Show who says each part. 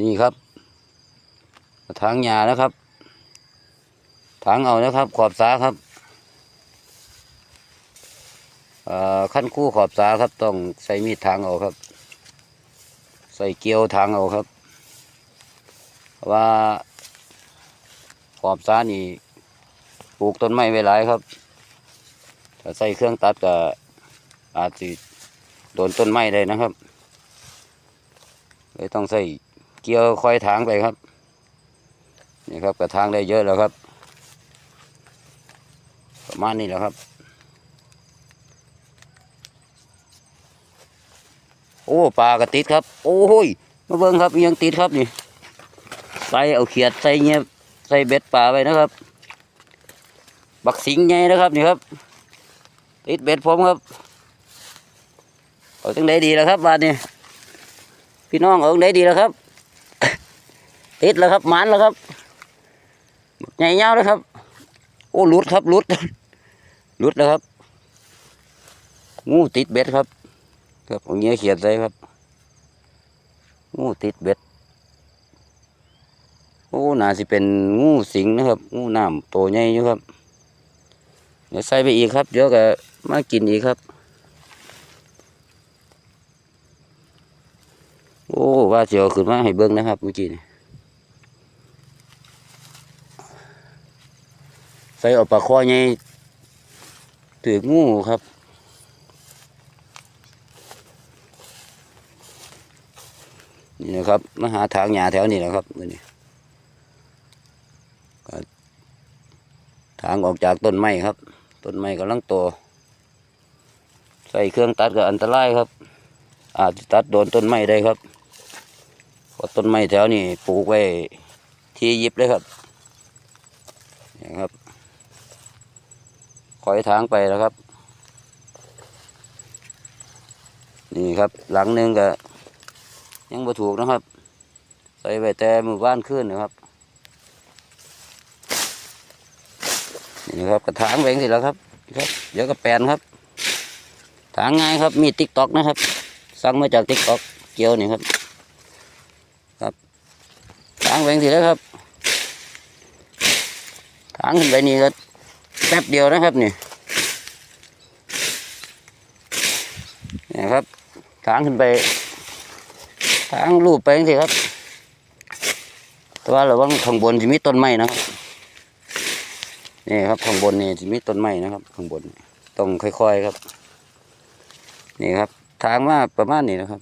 Speaker 1: นี่ครับทางหญ้านะครับทางเอานะครับ ขอบสาครับขั้นคู่ขอบสาครับ ต้องใส่มีดทางเอาครับ ใส่เกลียวทางเอาครับ ว่าขอบสานี่ปลูกต้นไม้ไว้หลายครับถ้าใส่เครื่องตัดก็อาจจะโดนต้นไม้ได้นะครับเลยต้องใส่ กี่ยวคอยทางไปครับ นี่ครับกระทางได้เยอะแล้วครับ ประมาณนี้แหละครับ โอ้ปลากระติดครับ โอ้ยมาเบิ่งครับยังติดครับนี่ใส่เอาเขียดใส่เงี้ยใส่เบ็ดปลาไปนะครับ บักสิงไงนะครับนี่ครับติดเบ็ดผมครับเอาจังได้ดีแล้วครับบาดนี้พี่น้องเอาจังได้ดีแล้วครับ ติดแล้วครับหมันแล้วครับใหญ่ยาวเลยครับ โอ้หลุดครับหลุดหลุดแล้วครับงูติดเบ็ดครับครับเอาเงี้ยเขียนใส่ครับงูติดเบ็ดโอ้น่าสิเป็นงูสิงนะครับงูน้ำโตใหญ่อยู่ครับเดี๋ยวใส่ไปอีกครับเดี๋ยวก็มากินอีกครับ โอ้ว่าเจียวขึ้นมาให้เบิ้งนะครับเมื่อกี้นี่ ใส่ออกปลาคอใหญ่ถืองูครับนี่นะครับมาหาทางหญ้าแถวนี้แหละครับนี่ทางออกจากต้นไม้ครับ ต้นไม้กำลังโตใส่เครื่องตัดก็อันตรายครับ อาจจะตัดโดนต้นไม้ได้ครับเพราะต้นไม้แถวนี้ปลูกไว้ที่ยิบเลยครับนี่ครับ อยทางไปแล้วครับ นี่ครับหลังหนึงก็ยังบ่ถูกนะครับ ใส่ไว้แต่มือบ้านขึ้นนะครับ นี่ครับกระถางแหวงสิแล้วครับครับเดี๋ยวก็แปนครับ ถางง่ายครับมีติ๊กตอกนะครับ สั่งมาจากติ๊กตอกเกี่ยวนี่ครับ ครับถางแหวงสิแล้วครับถางขึ้นไปนี่ก็แป๊บเดียวนะครับนี่ นะครับถางขึ้นไปถางรูปไปสิครับ แต่ว่าระวังข้างบนจะมีต้นไม้นะครับนี่ครับข้างบนนี่จะมีต้นไม้นะครับ ข้างบนต้องค่อยๆครับ นี่ครับ ทางมาประมาณนี้นะครับ